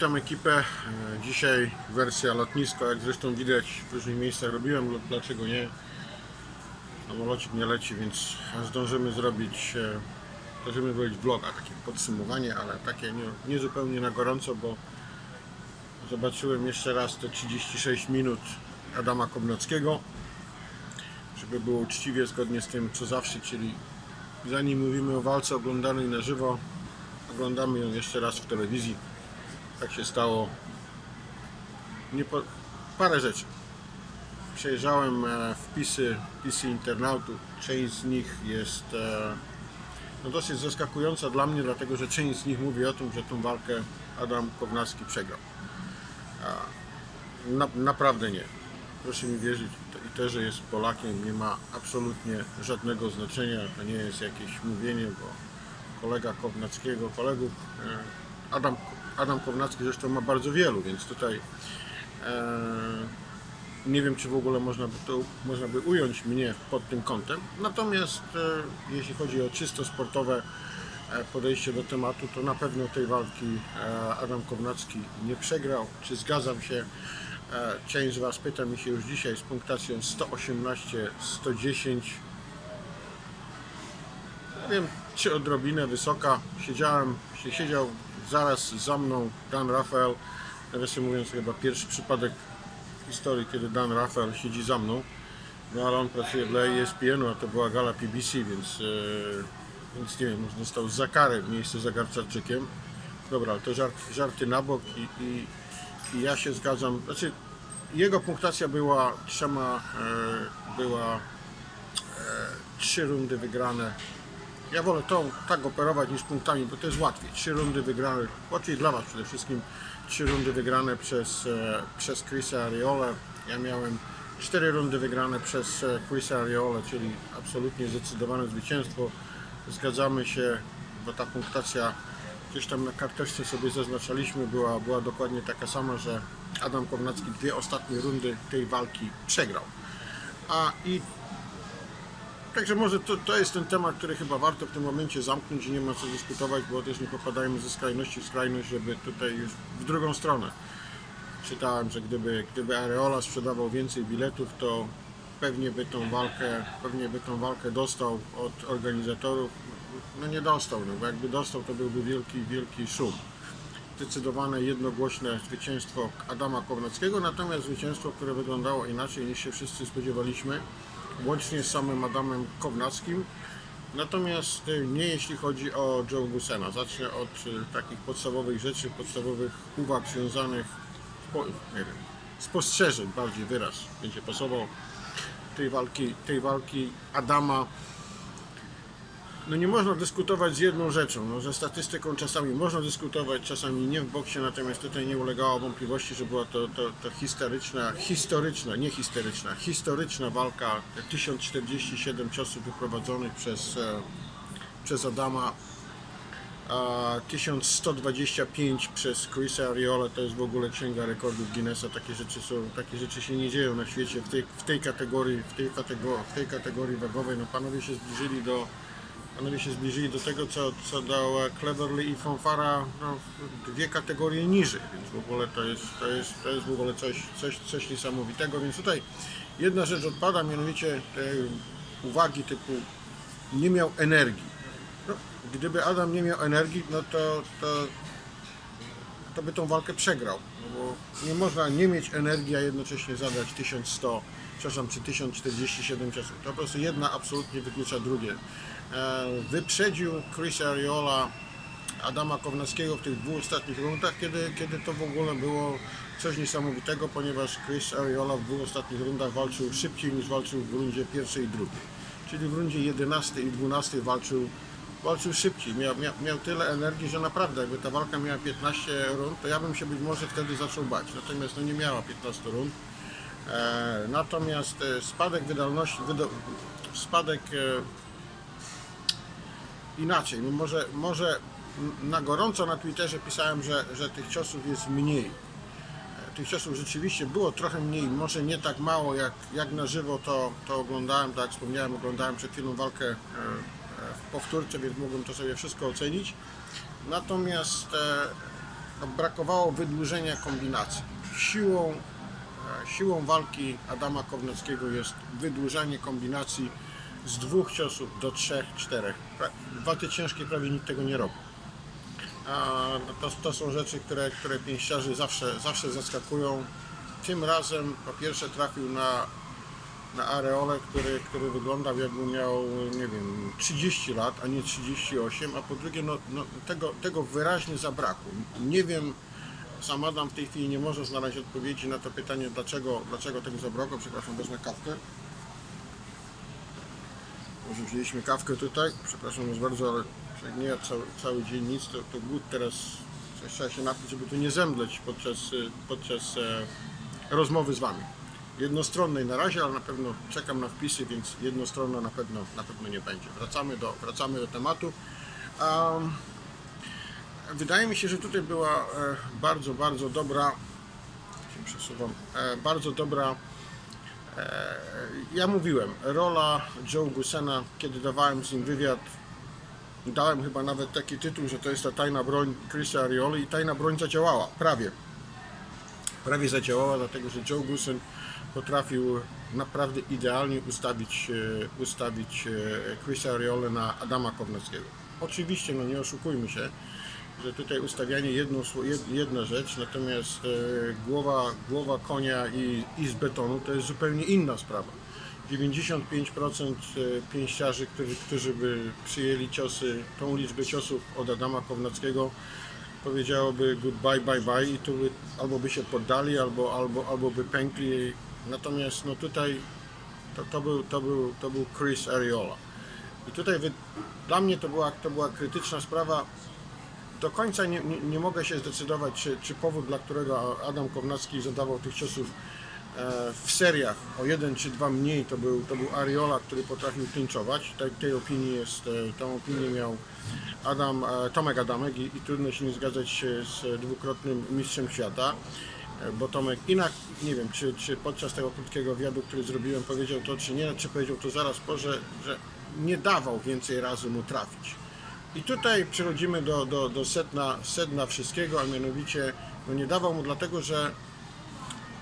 Witam ekipę. E, Dzisiaj wersja lotnisko, jak zresztą widać w różnych miejscach robiłem lub dlaczego nie. Samolocik nie leci, więc zdążymy zrobić, e, zdążymy zrobić vloga, takie podsumowanie, ale takie nie, nie zupełnie na gorąco, bo zobaczyłem jeszcze raz te 36 minut Adama Kobnackiego, żeby było uczciwie, zgodnie z tym co zawsze, czyli zanim mówimy o walce oglądanej na żywo, oglądamy ją jeszcze raz w telewizji. Tak się stało. Nie po... Parę rzeczy. Przejrzałem e, wpisy, wpisy internautów. Część z nich jest e, no dosyć zaskakująca dla mnie, dlatego że część z nich mówi o tym, że tą walkę Adam Kownacki przegrał. Na, naprawdę nie. Proszę mi wierzyć, i to, że jest Polakiem, nie ma absolutnie żadnego znaczenia. To nie jest jakieś mówienie, bo kolega Kownackiego, kolegów. E, Adam, Adam Kownacki zresztą ma bardzo wielu, więc tutaj e, nie wiem, czy w ogóle można by, to, można by ująć mnie pod tym kątem. Natomiast e, jeśli chodzi o czysto sportowe e, podejście do tematu, to na pewno tej walki Adam Kownacki nie przegrał. Czy zgadzam się? Część z Was pyta mi się już dzisiaj z punktacją 118-110 nie wiem, czy odrobinę wysoka. Siedziałem, się siedział zaraz za mną Dan Rafael. Nawiasem mówiąc, chyba pierwszy przypadek w historii, kiedy Dan Rafael siedzi za mną. No ale on pracuje dla ESPN-u, a to była gala PBC, więc, e, więc nie wiem, może dostał za karę w miejscu za Garcarczykiem. Dobra, ale to żart, żarty na bok i, i, i ja się zgadzam. Znaczy, jego punktacja była trzema, e, była e, trzy rundy wygrane ja wolę tą tak operować niż punktami, bo to jest łatwiej. Trzy rundy wygrane, łatwiej dla Was przede wszystkim. Trzy rundy wygrane przez, e, przez Chrisa Ariola. Ja miałem cztery rundy wygrane przez e, Chrisa Ariola, czyli absolutnie zdecydowane zwycięstwo. Zgadzamy się, bo ta punktacja gdzieś tam na karteczce sobie zaznaczaliśmy, była, była dokładnie taka sama, że Adam Kownacki dwie ostatnie rundy tej walki przegrał. A i Także może to, to jest ten temat, który chyba warto w tym momencie zamknąć i nie ma co dyskutować, bo też nie popadajmy ze skrajności w skrajność, żeby tutaj już w drugą stronę. Czytałem, że gdyby, gdyby Areola sprzedawał więcej biletów, to pewnie by tą walkę, pewnie by tą walkę dostał od organizatorów. No nie dostał, no bo jakby dostał, to byłby wielki, wielki szum. Zdecydowane, jednogłośne zwycięstwo Adama Kownackiego, natomiast zwycięstwo, które wyglądało inaczej niż się wszyscy spodziewaliśmy łącznie z samym Adamem Kownackim. Natomiast y, nie jeśli chodzi o Joe Busena. Zacznę od y, takich podstawowych rzeczy, podstawowych uwag związanych, po, wiem, spostrzeżeń, bardziej wyraz będzie pasował tej walki, tej walki Adama. No nie można dyskutować z jedną rzeczą, no, ze statystyką czasami można dyskutować, czasami nie w boksie, natomiast tutaj nie ulegało wątpliwości, że była to, to, to historyczna, historyczna, nie histeryczna, historyczna walka, 1047 ciosów wyprowadzonych przez, e, przez Adama, a 1125 przez Chrisa Ariola, to jest w ogóle księga rekordów Guinnessa, takie rzeczy są, takie rzeczy się nie dzieją na świecie w tej, w tej kategorii, w tej kategorii, w tej kategorii wagowej, no panowie się zbliżyli do Panowie się zbliżyli do tego, co, co dał Cleverly i Fonfara no, dwie kategorie niżej, więc w ogóle to jest, to jest, to jest w ogóle coś, coś, coś niesamowitego. Więc tutaj jedna rzecz odpada, mianowicie te uwagi typu nie miał energii. No, gdyby Adam nie miał energii, no to, to, to by tą walkę przegrał. No bo nie można nie mieć energii, a jednocześnie zadać 1100, przepraszam, czy 1047 ciosów. To po prostu jedna absolutnie wyklucza drugie. E, Wyprzedził Chris Ariola Adama Kownackiego w tych dwóch ostatnich rundach, kiedy, kiedy to w ogóle było coś niesamowitego, ponieważ Chris Ariola w dwóch ostatnich rundach walczył szybciej niż walczył w rundzie pierwszej i drugiej. Czyli w rundzie 11 i 12 walczył, walczył szybciej. Miał, miał, miał tyle energii, że naprawdę jakby ta walka miała 15 rund, to ja bym się być może wtedy zaczął bać. Natomiast no nie miała 15 rund. E, natomiast e, spadek wydolności, wydo, spadek e, inaczej. No może, może na gorąco na Twitterze pisałem, że, że tych ciosów jest mniej. Tych ciosów rzeczywiście było trochę mniej, może nie tak mało jak, jak na żywo to, to oglądałem, tak jak wspomniałem, oglądałem przed chwilą walkę w powtórce, więc mogłem to sobie wszystko ocenić. Natomiast no, brakowało wydłużenia kombinacji. Siłą, siłą walki Adama Kownackiego jest wydłużanie kombinacji z dwóch ciosów do trzech, czterech. Walty ciężkie prawie nikt tego nie robi. No to, to są rzeczy, które, które pięściarzy zawsze, zawsze zaskakują. Tym razem po pierwsze trafił na, na areole, który, który wyglądał jakby miał, nie wiem, 30 lat, a nie 38, a po drugie no, no, tego, tego wyraźnie zabrakło. Nie wiem, sam Adam w tej chwili nie może znaleźć odpowiedzi na to pytanie, dlaczego, dlaczego tego zabrakło. Przepraszam, wezmę kawkę. Może wzięliśmy kawkę tutaj, przepraszam was bardzo, ale nie cały, cały dzień nic, to, to głód teraz coś trzeba się napić, żeby tu nie zemdleć podczas, y, podczas e, rozmowy z wami. Jednostronnej na razie, ale na pewno czekam na wpisy, więc jednostronna na pewno, na pewno nie będzie. Wracamy do, wracamy do tematu. Um, wydaje mi się, że tutaj była e, bardzo, bardzo dobra, przesuwam, e, bardzo dobra ja mówiłem, rola Joe Gusena, kiedy dawałem z nim wywiad, dałem chyba nawet taki tytuł, że to jest ta tajna broń Chrisa Arioli i tajna broń zadziałała, prawie. Prawie zadziałała, dlatego że Joe Gusen potrafił naprawdę idealnie ustawić, e, ustawić e, Chrisa Ariole na Adama Kownackiego. Oczywiście, no nie oszukujmy się, że tutaj ustawianie jedną, jedna rzecz, natomiast e, głowa, głowa konia i, i z betonu to jest zupełnie inna sprawa. 95% e, pięściarzy, którzy, którzy by przyjęli ciosy, tą liczbę ciosów od Adama Kownackiego, powiedziałoby goodbye, bye, bye i tu by, albo by się poddali, albo, albo, albo by pękli. Natomiast no tutaj to, to, był, to, był, to był Chris Ariola. I tutaj wy, dla mnie to była, to była krytyczna sprawa. Do końca nie, nie, nie mogę się zdecydować, czy, czy powód, dla którego Adam Kownacki zadawał tych ciosów e, w seriach o jeden czy dwa mniej, to był, to był Ariola, który potrafił klinczować. Tej, tej opinii jest, e, tą opinię miał Adam, e, Tomek Adamek i, i trudno się nie zgadzać się z dwukrotnym mistrzem świata. Bo Tomek inak, nie wiem, czy, czy podczas tego krótkiego wywiadu, który zrobiłem, powiedział to, czy nie, czy powiedział to zaraz po, że, że nie dawał więcej razy mu trafić. I tutaj przechodzimy do, do, do sedna, sedna wszystkiego, a mianowicie no nie dawał mu dlatego, że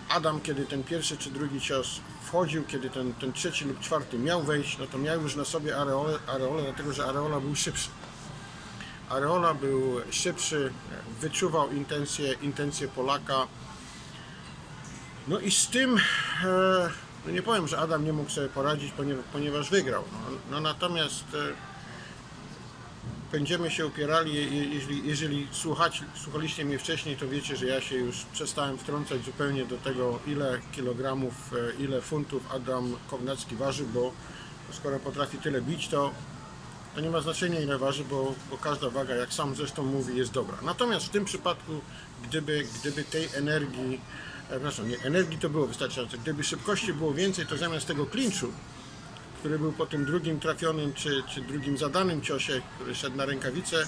Adam, kiedy ten pierwszy czy drugi cios wchodził, kiedy ten, ten trzeci lub czwarty miał wejść, no to miał już na sobie areolę, areolę dlatego że areola był szybszy. Areola był szybszy, wyczuwał intencje, intencje Polaka. No i z tym, e, no nie powiem, że Adam nie mógł sobie poradzić, ponieważ, wygrał. No, no natomiast e, będziemy się je- jeżeli, jeżeli słuchaliście mnie wcześniej, to wiecie, że ja się już przestałem wtrącać zupełnie do tego, ile kilogramów, e, ile funtów Adam Kownacki waży, bo skoro potrafi tyle bić, to, to nie ma znaczenia ile waży, bo, bo każda waga, jak sam zresztą mówi, jest dobra. Natomiast w tym przypadku, gdyby, gdyby tej energii, e, przepraszam, nie, energii to było wystarczająco, gdyby szybkości było więcej, to zamiast tego klinczu, który był po tym drugim trafionym czy, czy drugim zadanym ciosie, który szedł na rękawicę,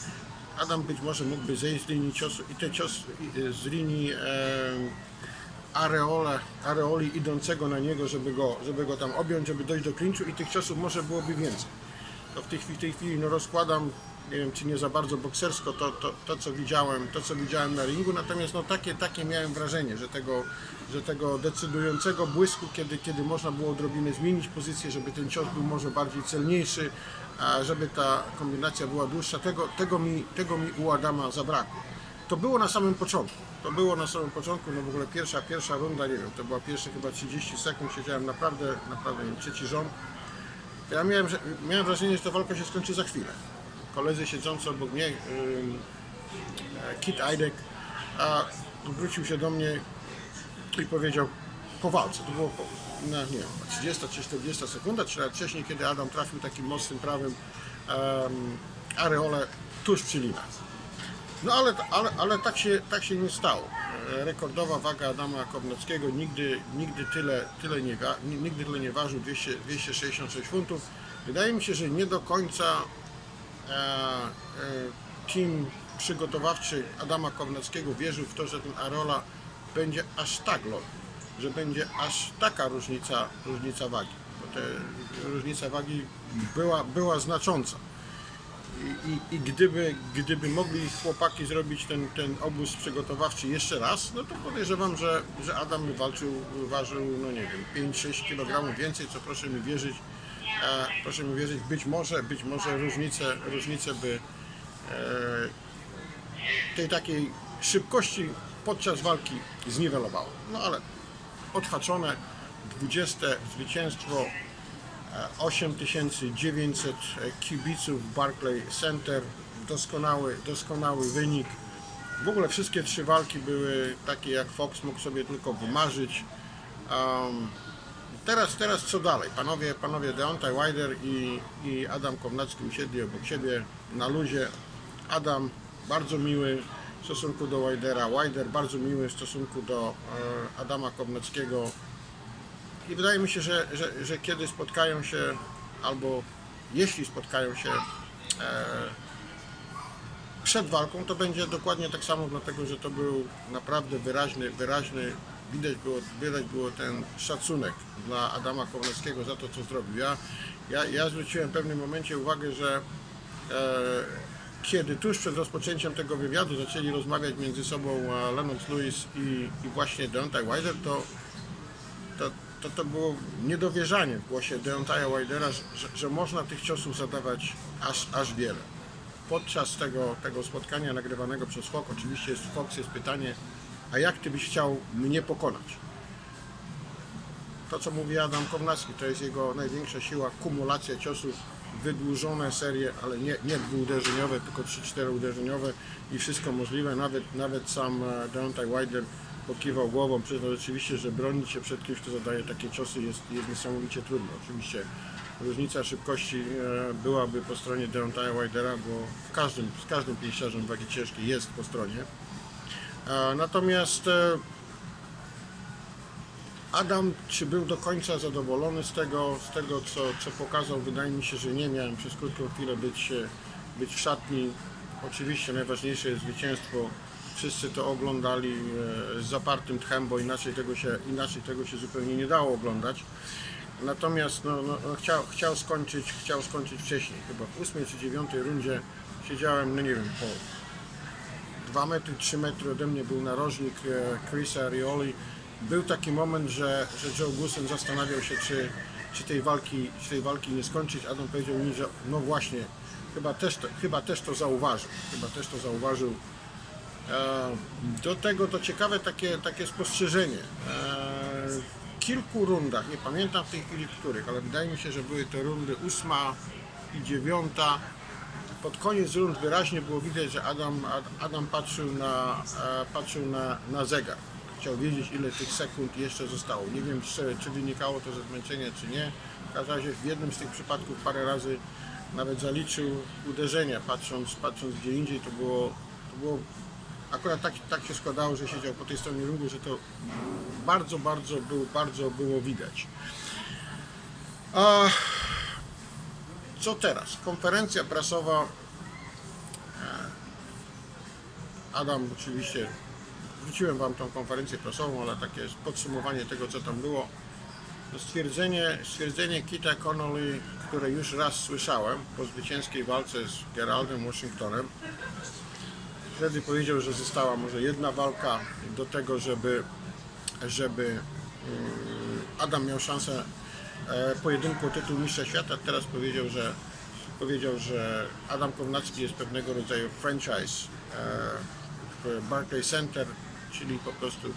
Adam być może mógłby zejść z linii ciosu i te cios i- z linii e, areole, areoli idącego na niego, żeby go, żeby go tam objąć, żeby dojść do klinczu i tych ciosów może byłoby więcej. To w tej chwili, w tej chwili no rozkładam, nie wiem czy nie za bardzo boksersko to, to, to co widziałem, to co widziałem na ringu, natomiast no takie, takie miałem wrażenie, że tego, że tego decydującego błysku, kiedy, kiedy można było odrobinę zmienić pozycję, żeby ten cios był może bardziej celniejszy, a żeby ta kombinacja była dłuższa, tego, tego, mi, tego mi u Adama zabrakło. To było na samym początku. To było na samym początku, no w ogóle pierwsza, pierwsza runda, nie wiem, to była pierwsze chyba 30 sekund, siedziałem naprawdę, naprawdę nie trzeci rząd. Ja miałem, miałem wrażenie, że ta walka się skończy za chwilę. Koledzy siedzący obok mnie, e, Kit Eidek, a wrócił się do mnie i powiedział po walce. To było po, na, nie wiem, 30 czy 40 sekunda, czy wcześniej, kiedy Adam trafił takim mocnym prawym um, areole tuż przy linach. No ale, ale, ale tak, się, tak się nie stało. E, Rekordowa waga Adama Kownackiego nigdy, nigdy, tyle, tyle nie, nigdy tyle nie ważył, 200, 266 funtów. Wydaje mi się, że nie do końca team przygotowawczy Adama Kownackiego wierzył w to, że ten Arola będzie aż tak low, że będzie aż taka różnica, różnica wagi. Bo różnica wagi była, była znacząca. i, i, i gdyby, gdyby mogli chłopaki zrobić ten, ten obóz przygotowawczy jeszcze raz, no to podejrzewam, że, że Adam by walczył, ważył, no nie wiem, 5-6 kg więcej, co proszę mi wierzyć, e, proszę mi wierzyć, być może, być może różnice, różnice by e, tej takiej szybkości podczas walki zniwelowały. No ale odhaczone 20 zwycięstwo 8900 kibiców w Barclay Center, doskonały, doskonały wynik. W ogóle wszystkie trzy walki były takie, jak Fox mógł sobie tylko wymarzyć. Um, teraz, teraz co dalej? Panowie, panowie Deontay Wilder i, i Adam Kownacki usiedli obok siebie na luzie. Adam bardzo miły w stosunku do Wildera, Wilder bardzo miły w stosunku do e, Adama Kownackiego. I wydaje mi się, że, że, że kiedy spotkają się, albo jeśli spotkają się e, przed walką, to będzie dokładnie tak samo, dlatego że to był naprawdę wyraźny, wyraźny, widać było, widać było ten szacunek dla Adama Kownackiego za to, co zrobił. Ja, ja, ja zwróciłem w pewnym momencie uwagę, że e, kiedy tuż przed rozpoczęciem tego wywiadu zaczęli rozmawiać między sobą e, Lennox Lewis i, i właśnie Deontay Wilder, to to, to, to było niedowierzanie w głosie Deontaya Wildera, że, że można tych ciosów zadawać aż, aż wiele. Podczas tego, tego spotkania nagrywanego przez Fox, oczywiście jest, Fox jest pytanie, a jak Ty byś chciał mnie pokonać? To, co mówi Adam Kownacki, to jest jego największa siła, kumulacja ciosów, wydłużone serie, ale nie, nie dwuuderzeniowe, tylko 3-4 uderzeniowe i wszystko możliwe. Nawet, nawet sam e, Deontay Wilder pokiwał głową, przyznał rzeczywiście, że bronić się przed kimś, kto zadaje takie ciosy jest, jest niesamowicie trudno. Oczywiście różnica szybkości e, byłaby po stronie Deontaya Wildera, bo w każdym, z każdym pięściarzem wagi ciężkiej jest po stronie. E, Natomiast e, Adam, czy był do końca zadowolony z tego, z tego co, co pokazał? Wydaje mi się, że nie miałem przez krótką chwilę być, e, być w szatni. Oczywiście najważniejsze jest zwycięstwo. Wszyscy to oglądali z zapartym tchem, bo inaczej tego się, inaczej tego się zupełnie nie dało oglądać. Natomiast no, no, no, chciał, chciał, skończyć, chciał skończyć wcześniej. Chyba w ósmej czy dziewiątej rundzie siedziałem, no nie wiem, po 2 metry, 3 metry ode mnie był narożnik e, Chrisa Arioli. Był taki moment, że, że Joe Gusen zastanawiał się, czy, czy, tej walki, czy tej walki nie skończyć. Adam powiedział mi, że no właśnie, chyba też to, chyba też to zauważył. Chyba też to zauważył. E, Do tego to ciekawe takie, takie spostrzeżenie. E, W kilku rundach, nie pamiętam w tej chwili których, ale wydaje mi się, że były to rundy ósma i dziewiąta. Pod koniec rund wyraźnie było widać, że Adam, Ad- Adam patrzył, na, e, patrzył na, na zegar. Chciał wiedzieć, ile tych sekund jeszcze zostało. Nie wiem, czy, czy wynikało to ze zmęczenia, czy nie. W każdym razie w jednym z tych przypadków parę razy nawet zaliczył uderzenia, patrząc, patrząc gdzie indziej. To było, to było akurat tak, tak się składało, że siedział po tej stronie ringu, że to bardzo, bardzo, był, bardzo było widać. A, co teraz? Konferencja prasowa. E, Adam oczywiście, wróciłem Wam tą konferencję prasową, ale takie podsumowanie tego, co tam było. Stwierdzenie, stwierdzenie Kita Connolly, które już raz słyszałem po zwycięskiej walce z Geraldem Washingtonem. Wtedy powiedział, że została może jedna walka do tego, żeby, żeby mm, Adam miał szansę pojedynku o tytuł mistrza świata. Teraz powiedział, że powiedział, że Adam Kownacki jest pewnego rodzaju franchise e, w Barclay Center, czyli po prostu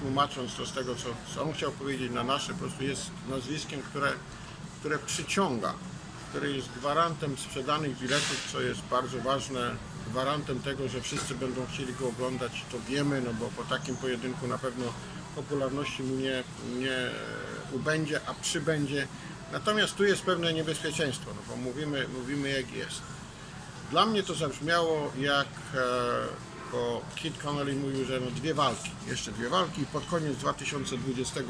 tłumacząc to z tego, co, co on chciał powiedzieć na nasze, po prostu jest nazwiskiem, które, które przyciąga, które jest gwarantem sprzedanych biletów, co jest bardzo ważne, gwarantem tego, że wszyscy będą chcieli go oglądać, to wiemy, no bo po takim pojedynku na pewno popularności mu nie, nie ubędzie, a przybędzie. Natomiast tu jest pewne niebezpieczeństwo, no bo mówimy, mówimy jak jest. Dla mnie to zabrzmiało jak, e, bo Kit Connolly mówił, że no dwie walki, jeszcze dwie walki i pod koniec 2020,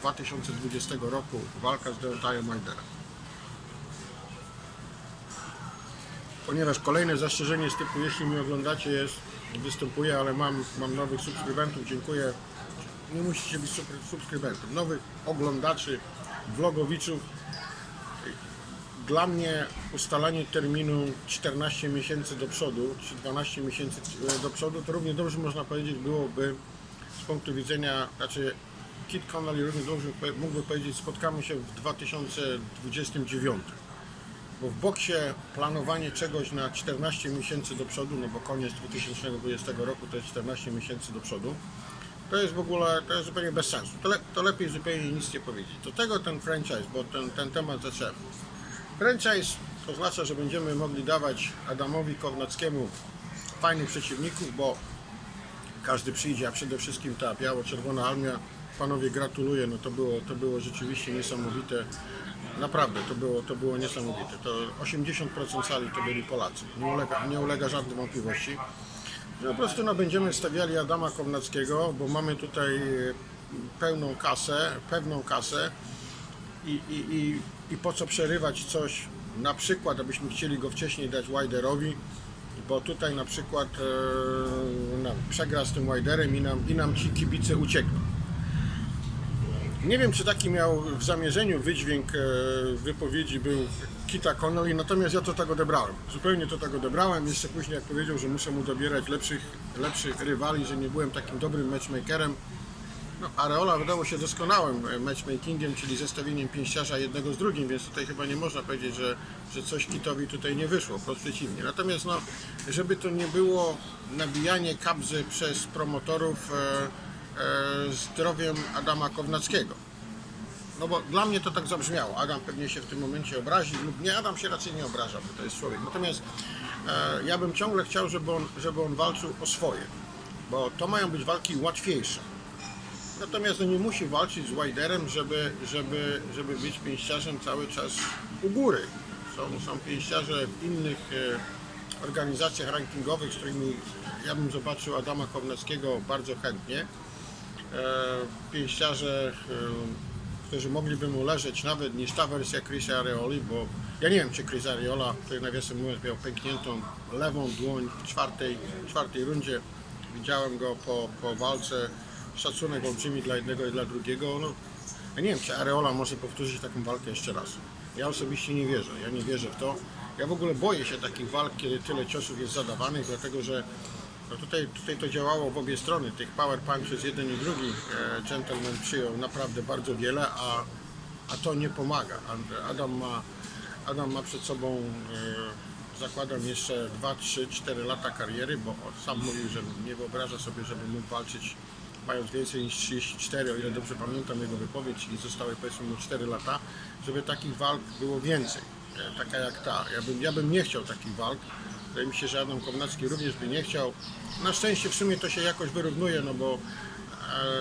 2020 roku walka z Deontayem Wilderem. Ponieważ kolejne zastrzeżenie z typu, jeśli mnie oglądacie, jest, występuje, ale mam, mam nowych subskrybentów, dziękuję. Nie musicie być subskrybentem, nowych oglądaczy, vlogowiczów. dla mnie ustalanie terminu 14 miesięcy do przodu, czy 12 miesięcy e, do przodu, to równie dobrze można powiedzieć byłoby z punktu widzenia, znaczy Kit Connolly równie dobrze mógłby powiedzieć spotkamy się w 2029. Bo w boksie planowanie czegoś na 14 miesięcy do przodu, no bo koniec 2020 roku to jest 14 miesięcy do przodu, to jest w ogóle, to jest zupełnie bez sensu. To, le, to lepiej zupełnie nic nie powiedzieć. Do tego ten franchise, bo ten, ten temat zacząłem. Franchise to oznacza, że będziemy mogli dawać Adamowi Kownackiemu fajnych przeciwników, bo każdy przyjdzie, a przede wszystkim ta biało-czerwona armia. Panowie gratuluję, no to było, to było rzeczywiście niesamowite. Naprawdę, to było, to było niesamowite. To 80% sali to byli Polacy. Nie ulega, nie ulega żadnej wątpliwości. Że Po prostu no, będziemy stawiali Adama Kownackiego, bo mamy tutaj e, pełną kasę, pewną kasę i, i, i, i po co przerywać coś, na przykład, abyśmy chcieli go wcześniej dać Widerowi, bo tutaj na przykład e, no, przegra z tym Widerem i nam, i nam ci kibice uciekną. Nie wiem, czy taki miał w zamierzeniu wydźwięk e, wypowiedzi był Kita Connolly, natomiast ja to tak odebrałem. Zupełnie to tak odebrałem. Jeszcze później, jak powiedział, że muszę mu dobierać lepszych, lepszych rywali, że nie byłem takim dobrym matchmakerem. No, Areola wydało się doskonałym e, matchmakingiem, czyli zestawieniem pięściarza jednego z drugim, więc tutaj chyba nie można powiedzieć, że, że coś Kitowi tutaj nie wyszło, wprost przeciwnie. Natomiast no, żeby to nie było nabijanie kabzy przez promotorów e, e, zdrowiem Adama Kownackiego. No bo dla mnie to tak zabrzmiało. Adam pewnie się w tym momencie obrazi lub nie. Adam się raczej nie obraża, bo to jest człowiek. Natomiast e, ja bym ciągle chciał, żeby on, żeby on walczył o swoje, bo to mają być walki łatwiejsze. Natomiast no nie musi walczyć z Widerem, żeby, żeby, żeby być pięściarzem cały czas u góry. Są, są pięściarze w innych e, organizacjach rankingowych, z którymi ja bym zobaczył Adama Kownackiego bardzo chętnie. E, pięściarze, e, którzy mogliby mu leżeć nawet niż ta wersja Chrisa Areoli, bo ja nie wiem, czy Chris Areola, który nawiasem mówiąc miał pękniętą lewą dłoń w czwartej, czwartej rundzie. Widziałem go po, po walce. Szacunek olbrzymi dla jednego i dla drugiego. No, ja nie wiem, czy Areola może powtórzyć taką walkę jeszcze raz. Ja osobiście nie wierzę. Ja nie wierzę w to. Ja w ogóle boję się takich walk, kiedy tyle ciosów jest zadawanych, dlatego że no tutaj, tutaj to działało w obie strony. Tych power punches jeden i drugi e, gentleman przyjął naprawdę bardzo wiele, a, a to nie pomaga. Adam ma, Adam ma przed sobą, e, zakładam, jeszcze 2, 3, 4 lata kariery, bo sam mówił, że nie wyobraża sobie, żeby mógł walczyć mając więcej niż 34, o ile dobrze pamiętam jego wypowiedź, czyli zostały powiedzmy mu 4 lata, żeby takich walk było więcej, taka jak ta. Ja bym, ja bym nie chciał takich walk. Wydaje mi się, że Adam Komnacki również by nie chciał. Na szczęście w sumie to się jakoś wyrównuje, no bo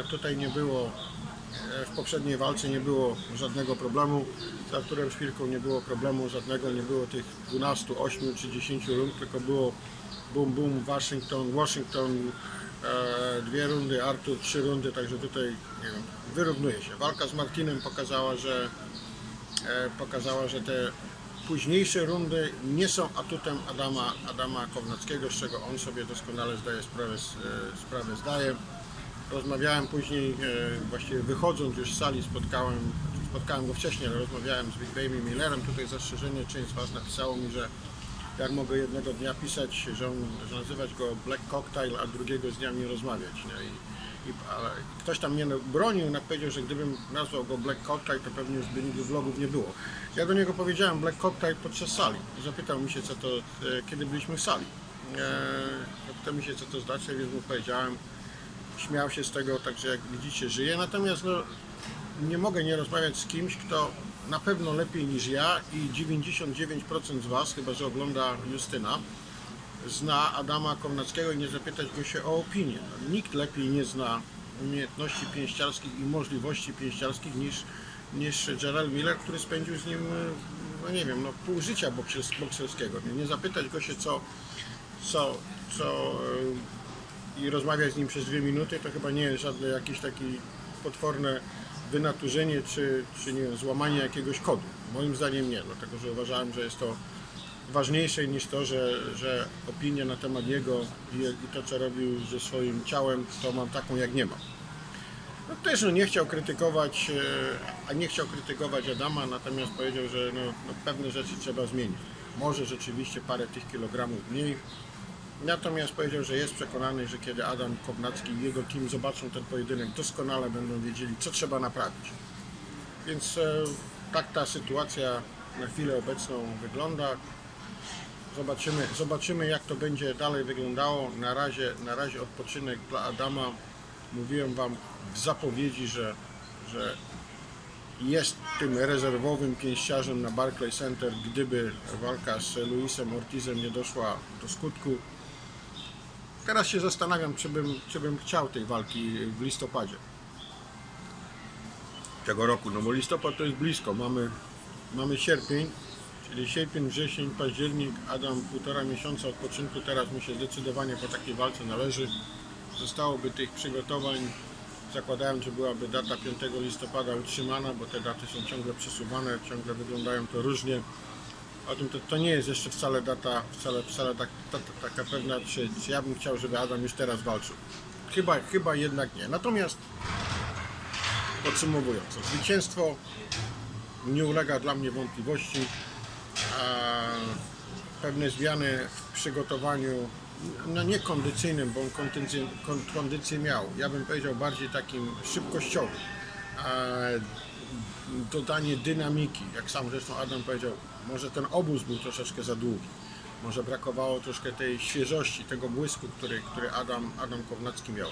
e, tutaj nie było E, W poprzedniej walce nie było żadnego problemu, z Arturem Szpilką nie było problemu żadnego, nie było tych 12, 8 czy 10 rund, tylko było boom, boom, Waszyngton, Washington, e, dwie rundy, Artur trzy rundy, także tutaj nie wiem, wyrównuje się. Walka z Martinem pokazała, że pokazała, że te późniejsze rundy nie są atutem Adama, Adama Kownackiego, z czego on sobie doskonale zdaje sprawę, z- e, sprawę zdaje. Rozmawiałem później, e, właściwie wychodząc już z sali, spotkałem, spotkałem go wcześniej, ale rozmawiałem z Big Baby Millerem. Tutaj zastrzeżenie, część z Was napisało mi, że jak mogę jednego dnia pisać, że, on, że nazywać go Black Cocktail, a drugiego dnia mi rozmawiać. Nie? I, i, ale ktoś tam mnie bronił, powiedział, że gdybym nazwał go Black Cocktail, to pewnie już by nigdy vlogów nie było. Ja do niego powiedziałem Black Cocktail podczas sali. Zapytał mi się, co to, e, kiedy byliśmy w sali. E, zapytał mi się, co to znaczy, więc mu powiedziałem, śmiał się z tego, także jak widzicie żyje. Natomiast no, nie mogę nie rozmawiać z kimś, kto na pewno lepiej niż ja i 99% z Was, chyba że ogląda Justyna, zna Adama Kornackiego i nie zapytać go się o opinię. Nikt lepiej nie zna umiejętności pięściarskich i możliwości pięściarskich niż, niż Gerald Miller, który spędził z nim, no nie wiem, no pół życia boksers- bokserskiego. Nie, nie zapytać go się co, co, co e, i rozmawiać z nim przez dwie minuty, to chyba nie jest żadne jakieś takie potworne wynaturzenie czy, czy nie wiem, złamanie jakiegoś kodu. Moim zdaniem nie, dlatego że uważałem, że jest to ważniejsze niż to, że, że opinia na temat niego i, i to, co robił ze swoim ciałem, to mam taką, jak nie mam. No też no, nie chciał krytykować, e, a nie chciał krytykować Adama, natomiast powiedział, że no, no, pewne rzeczy trzeba zmienić. Może rzeczywiście parę tych kilogramów mniej. Natomiast powiedział, że jest przekonany, że kiedy Adam Kownacki i jego team zobaczą ten pojedynek, doskonale będą wiedzieli, co trzeba naprawić. Więc e, tak ta sytuacja na chwilę obecną wygląda. Zobaczymy, zobaczymy jak to będzie dalej wyglądało. Na razie, na razie odpoczynek dla Adama. Mówiłem Wam w zapowiedzi, że, że jest tym rezerwowym pięściarzem na Barclay Center, gdyby walka z Luisem Ortizem nie doszła do skutku. Teraz się zastanawiam, czy bym, czy bym chciał tej walki w listopadzie tego roku, no bo listopad to jest blisko, mamy, mamy sierpień, sierpień, wrzesień, październik, Adam półtora miesiąca odpoczynku, teraz mu się zdecydowanie po takiej walce należy. Zostałoby tych przygotowań, zakładałem, że byłaby data 5 listopada utrzymana, bo te daty są ciągle przesuwane, ciągle wyglądają to różnie. O tym to, to nie jest jeszcze wcale data, wcale, wcale tak, ta, ta, taka pewna, czy, czy ja bym chciał, żeby Adam już teraz walczył. Chyba, chyba jednak nie. Natomiast podsumowując, zwycięstwo nie ulega dla mnie wątpliwości. Pewne zmiany w przygotowaniu, no nie kondycyjnym, bo on kondycję, kon, kondycję miał. Ja bym powiedział bardziej takim szybkościowym. Dodanie dynamiki, jak sam zresztą Adam powiedział, może ten obóz był troszeczkę za długi. Może brakowało troszkę tej świeżości, tego błysku, który, który Adam, Adam Kownacki miał.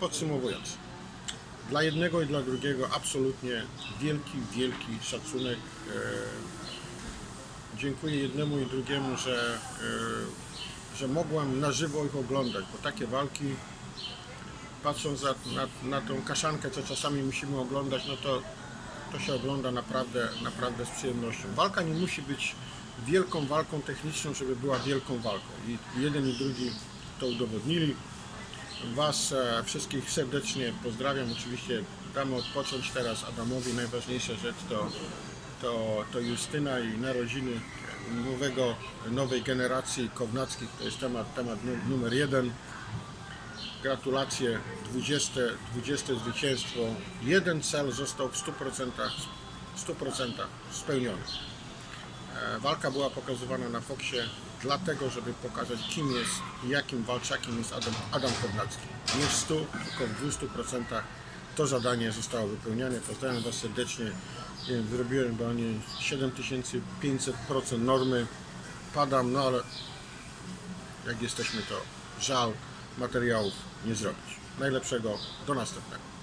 Podsumowując, dla jednego i dla drugiego absolutnie wielki, wielki szacunek. Dziękuję jednemu i drugiemu, że, e, że mogłem na żywo ich oglądać, bo takie walki, patrząc na, na, na tą kaszankę, co czasami musimy oglądać, no to, to się ogląda naprawdę, naprawdę z przyjemnością. Walka nie musi być wielką walką techniczną, żeby była wielką walką. I jeden i drugi to udowodnili. Was e, wszystkich serdecznie pozdrawiam. Oczywiście damy odpocząć teraz Adamowi. Najważniejsza rzecz to, to, to Justyna i narodziny nowego, nowej generacji Kownackich. To jest temat, temat nu- numer jeden. Gratulacje, 20, 20 zwycięstwo. Jeden cel został w 100%, 100% spełniony. E, Walka była pokazywana na Foxie dlatego, żeby pokazać kim jest i jakim walczakiem jest Adam, Adam Kownacki. Nie w 100, tylko w 200% to zadanie zostało wypełnione. Pozdrawiam Was serdecznie. Wyrobiłem do niej 7500% normy. Padam, no ale jak jesteśmy to żal materiałów nie zrobić. Najlepszego, do następnego.